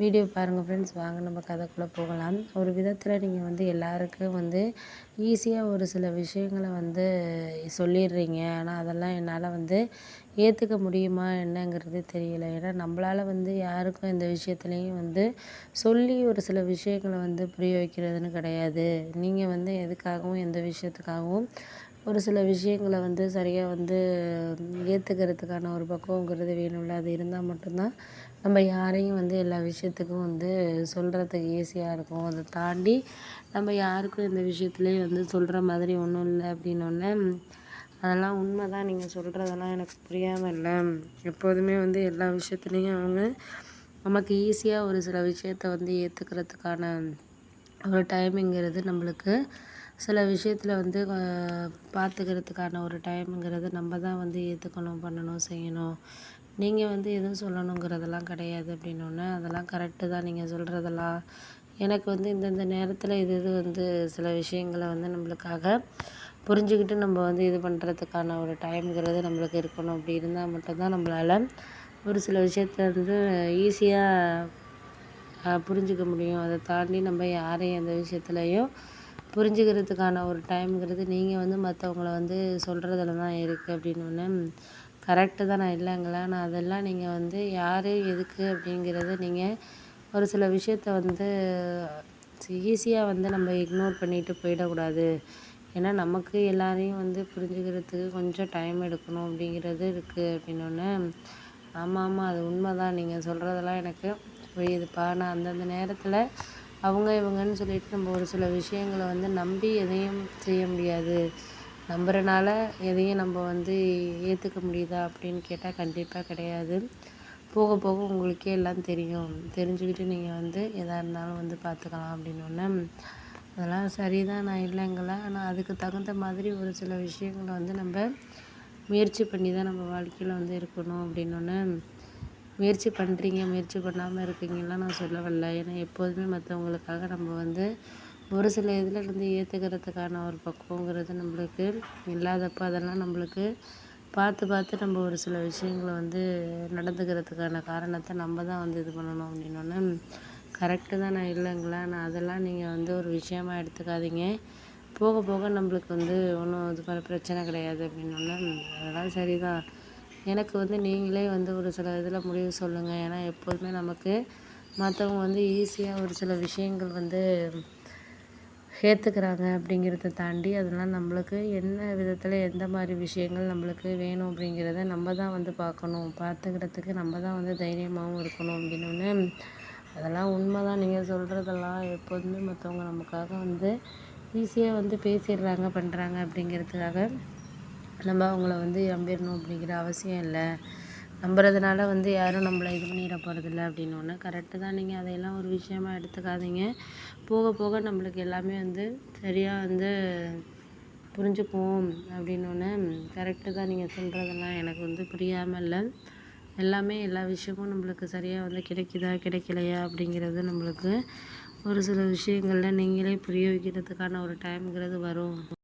Video பாருங்கள் friends வாங்க நம்ம கதைக்குள்ளே போகலாம். ஒரு விதத்தில் நீங்கள் வந்து எல்லாருக்கும் வந்து ஈஸியாக ஒரு சில விஷயங்களை வந்து சொல்லிடுறீங்க. ஆனால் அதெல்லாம் என்னால் வந்து ஏற்றுக்க முடியுமா என்னங்கிறது தெரியல. ஏன்னா நம்மளால் வந்து யாருக்கும் இந்த விஷயத்துலையும் வந்து சொல்லி ஒரு சில விஷயங்களை வந்து புரிய வைக்கிறதுன்னு கிடையாது. நீங்கள் வந்து எதுக்காகவும் எந்த விஷயத்துக்காகவும் ஒரு சில விஷயங்களை வந்து சரியாக வந்து ஏற்றுக்கிறதுக்கான ஒரு பக்குவங்கிறது வேணும்ல. அது இருந்தால் மட்டும்தான் நம்ம யாரையும் வந்து எல்லா விஷயத்துக்கும் வந்து சொல்கிறதுக்கு ஈஸியாக இருக்கும். அதை தாண்டி நம்ம யாருக்கும் இந்த விஷயத்துலேயே வந்து சொல்கிற மாதிரி ஒன்றும் இல்லை அப்படின்னோடனே அதெல்லாம் உண்மை தான் நீங்கள் சொல்கிறதெல்லாம் எனக்கு புரியாமல் இல்லை. எப்போதுமே வந்து எல்லா விஷயத்துலேயும் அவங்க நமக்கு ஈஸியாக ஒரு சில விஷயத்த வந்து ஏற்றுக்கிறதுக்கான ஒரு டைமிங்கிறது நம்மளுக்கு சில விஷயத்தில் வந்து பார்த்துக்கிறதுக்கான ஒரு டைமுங்கிறது நம்ம தான் வந்து ஏற்றுக்கணும் பண்ணணும் செய்யணும். நீங்கள் வந்து எதுவும் சொல்லணுங்கிறதெல்லாம் கிடையாது அப்படின்னோடனே அதெல்லாம் கரெக்டு தான் நீங்கள் சொல்கிறதெல்லாம் எனக்கு வந்து இந்தந்த நேரத்தில் இது இது வந்து சில விஷயங்களை வந்து நம்மளுக்காக புரிஞ்சுக்கிட்டு நம்ம வந்து இது பண்ணுறதுக்கான ஒரு டைம்ங்கிறது நம்மளுக்கு இருக்கணும். அப்படி இருந்தால் மட்டும்தான் நம்மளால் ஒரு சில விஷயத்த வந்து ஈஸியாக புரிஞ்சுக்க முடியும். அதை தாண்டி நம்ம யாரையும் எந்த விஷயத்துலையும் புரிஞ்சுக்கிறதுக்கான ஒரு டைம்ங்கிறது நீங்கள் வந்து மற்றவங்கள வந்து சொல்கிறதுல தான் இருக்குது அப்படின்னோடனே கரெக்டு தான் நான் இல்லைங்களா. நான் அதெல்லாம் நீங்கள் வந்து யார் எதுக்கு அப்படிங்கிறத நீங்கள் ஒரு சில விஷயத்த வந்து ஈஸியாக வந்து நம்ம இக்னோர் பண்ணிட்டு போயிடக்கூடாது. ஏன்னா நமக்கு எல்லாரையும் வந்து புரிஞ்சுக்கிறதுக்கு கொஞ்சம் டைம் எடுக்கணும் அப்படிங்கிறது இருக்குது அப்படின்னோடனே ஆமாம் ஆமாம் அது உண்மை தான் நீங்கள் சொல்கிறதெல்லாம் எனக்கு புரியுதுப்பா. நான் அந்தந்த நேரத்தில் அவங்க இவங்கன்னு சொல்லிட்டு நம்ம ஒரு சில விஷயங்களை வந்து நம்பி எதையும் செய்ய முடியாது. நம்புறனால எதையும் நம்ம வந்து ஏற்றுக்க முடியுதா அப்படின்னு கேட்டால் கண்டிப்பாக கிடையாது. போக போக உங்களுக்கே எல்லாம் தெரியும். தெரிஞ்சுக்கிட்டு நீங்கள் வந்து எதாக இருந்தாலும் வந்து பார்த்துக்கலாம் அப்படின்னோடனே அதெல்லாம் சரி தான் நான் இல்லைங்கல ஆனால் அதுக்கு தகுந்த மாதிரி ஒரு சில விஷயங்களை வந்து நம்ம முயற்சி பண்ணி தான் நம்ம வாழ்க்கையில் வந்து இருக்கணும் அப்படின்னோடனே முயற்சி பண்ணுறீங்க முயற்சி பண்ணாமல் இருக்கீங்கலாம் நான் சொல்ல வரல ஏன்னா எப்போதுமே மற்றவங்களுக்காக நம்ம வந்து ஒரு சில இதில் இருந்து ஏற்றுக்கிறதுக்கான ஒரு பக்குவங்கிறது நம்மளுக்கு இல்லாதப்போ அதெல்லாம் நம்மளுக்கு பார்த்து பார்த்து நம்ம ஒரு சில விஷயங்களை வந்து நடந்துக்கிறதுக்கான காரணத்தை நம்ம தான் வந்து இது பண்ணணும் அப்படின்னோடனே கரெக்டு தான் நான் இல்லைங்களா? நான் அதெல்லாம் நீங்கள் வந்து ஒரு விஷயமா எடுத்துக்காதீங்க. போக போக நம்மளுக்கு வந்து ஒன்றும் இது பண்ண பிரச்சனை கிடையாது அப்படின்னோடனே அதெல்லாம் சரி தான் எனக்கு வந்து நீங்களே வந்து ஒரு சில இதில் முடிவு சொல்லுங்கள் ஏன்னா எப்போதுமே நமக்கு மற்றவங்க வந்து ஈஸியாக ஒரு சில விஷயங்கள் வந்து ஏற்றுக்கிறாங்க அப்படிங்கிறத தாண்டி அதெல்லாம் நம்மளுக்கு என்ன விதத்தில் எந்த மாதிரி விஷயங்கள் நம்மளுக்கு வேணும் அப்படிங்கிறத நம்ம தான் வந்து பார்க்கணும். பார்த்துக்கிறதுக்கு நம்ம தான் வந்து தைரியமாகவும் இருக்கணும் அப்படின்னு அதெல்லாம் உண்மை தான் நீங்கள் சொல்கிறதெல்லாம் எப்போதுமே மற்றவங்க நமக்காக வந்து ஈஸியாக வந்து பேசிடுறாங்க பண்ணுறாங்க அப்படிங்கிறதுக்காக நம்ம அவங்கள வந்து நம்பிடணும் அப்படிங்கிற அவசியம் இல்லை. நம்புறதுனால வந்து யாரும் நம்மளை இது பண்ணிட போகிறதில்ல அப்படின்னோடனே கரெக்டு தான். நீங்கள் அதையெல்லாம் ஒரு விஷயமா எடுத்துக்காதீங்க. போக போக நம்மளுக்கு எல்லாமே வந்து சரியாக வந்து புரிஞ்சுக்குவோம் அப்படின்னோடனே கரெக்டு தான் நீங்கள் சொல்கிறதெல்லாம் எனக்கு வந்து புரியாமல் இல்லை. எல்லாமே எல்லா விஷயமும் நம்மளுக்கு சரியாக வந்து கிடைக்குதா கிடைக்கலையா அப்படிங்கிறது நம்மளுக்கு ஒரு சில விஷயங்களில் நீங்களே புரிய வைக்கிறதுக்கான ஒரு டைம்ங்கிறது வரும்.